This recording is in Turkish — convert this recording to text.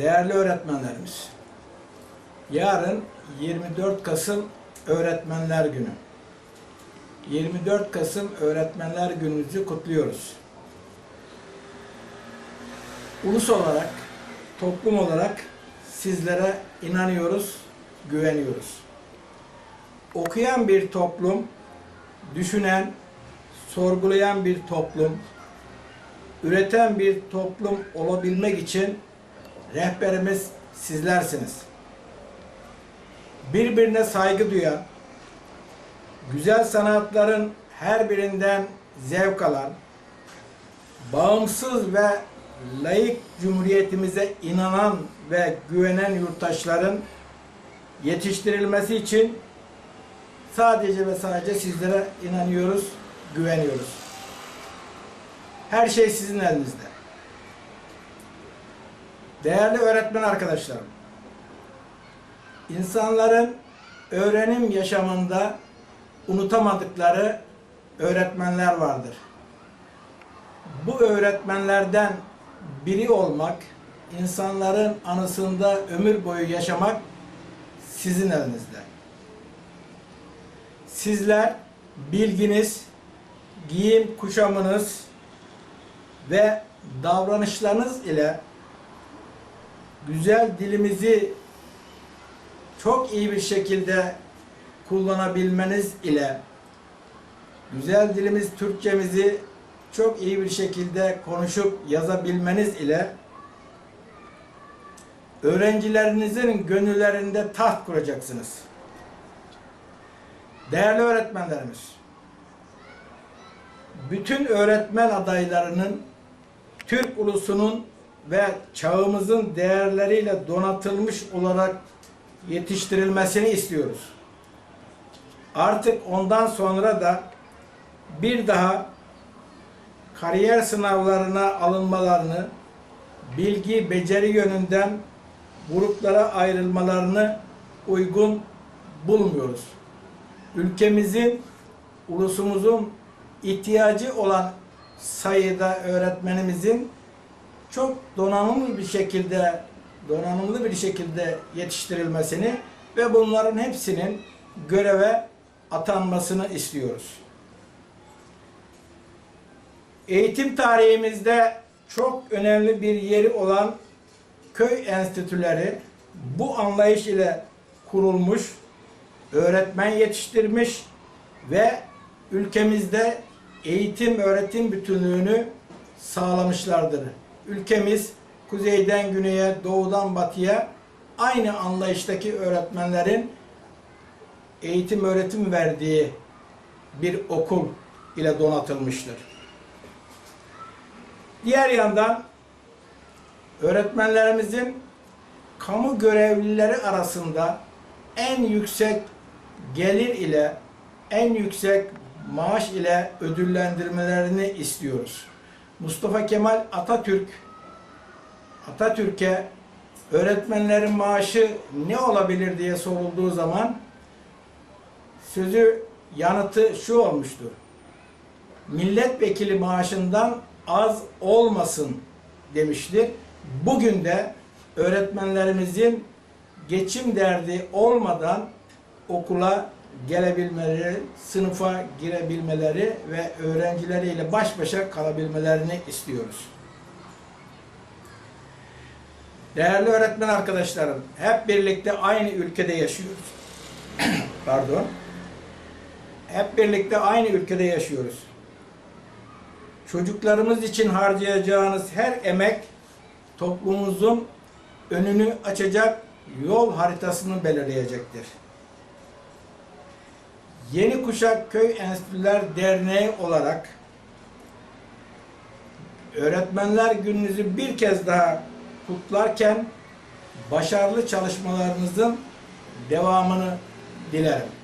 Değerli öğretmenlerimiz, yarın 24 Kasım Öğretmenler Günü. 24 Kasım Öğretmenler Günümüzü kutluyoruz. Ulus olarak, toplum olarak sizlere inanıyoruz, güveniyoruz. Okuyan bir toplum, düşünen, sorgulayan bir toplum, üreten bir toplum olabilmek için rehberimiz sizlersiniz. Birbirine saygı duyan, güzel sanatların her birinden zevk alan, bağımsız ve layık cumhuriyetimize inanan ve güvenen yurttaşların yetiştirilmesi için sadece ve sadece sizlere inanıyoruz, güveniyoruz. Her şey sizin elinizde. Değerli öğretmen arkadaşlarım, insanların öğrenim yaşamında unutamadıkları öğretmenler vardır. Bu öğretmenlerden biri olmak, insanların anısında ömür boyu yaşamak sizin elinizde. Sizler bilginiz, giyim kuşamınız ve davranışlarınız ile güzel dilimizi çok iyi bir şekilde kullanabilmeniz ile güzel dilimiz Türkçemizi çok iyi bir şekilde konuşup yazabilmeniz ile öğrencilerinizin gönüllerinde taht kuracaksınız. Değerli öğretmenlerimiz, bütün öğretmen adaylarının Türk ulusunun ve çağımızın değerleriyle donatılmış olarak yetiştirilmesini istiyoruz. Artık ondan sonra da bir daha kariyer sınavlarına alınmalarını, bilgi, beceri yönünden gruplara ayrılmalarını uygun bulmuyoruz. Ülkemizin, ulusumuzun ihtiyacı olan sayıda öğretmenimizin çok donanımlı bir şekilde donanımlı bir şekilde yetiştirilmesini ve bunların hepsinin göreve atanmasını istiyoruz. Eğitim tarihimizde çok önemli bir yeri olan köy enstitüleri bu anlayış ile kurulmuş, öğretmen yetiştirmiş ve ülkemizde eğitim öğretim bütünlüğünü sağlamışlardır. Ülkemiz kuzeyden güneye, doğudan batıya aynı anlayıştaki öğretmenlerin eğitim öğretim verdiği bir okul ile donatılmıştır. Diğer yandan öğretmenlerimizin kamu görevlileri arasında en yüksek gelir ile en yüksek maaş ile ödüllendirmelerini istiyoruz. Mustafa Kemal Atatürk Atatürk'e öğretmenlerin maaşı ne olabilir diye sorulduğu zaman sözü yanıtı şu olmuştur. Milletvekili maaşından az olmasın demiştir. Bugün de öğretmenlerimizin geçim derdi olmadan okula gelebilmeleri, sınıfa girebilmeleri ve öğrencileriyle baş başa kalabilmelerini istiyoruz. Değerli öğretmen arkadaşlarım, hep birlikte aynı ülkede yaşıyoruz. Pardon. Hep birlikte aynı ülkede yaşıyoruz. Çocuklarımız için harcayacağınız her emek toplumumuzun önünü açacak yol haritasını belirleyecektir. Yeni Kuşak Köy Enstitüler Derneği olarak Öğretmenler Gününüzü bir kez daha kutlarken başarılı çalışmalarınızın devamını dilerim.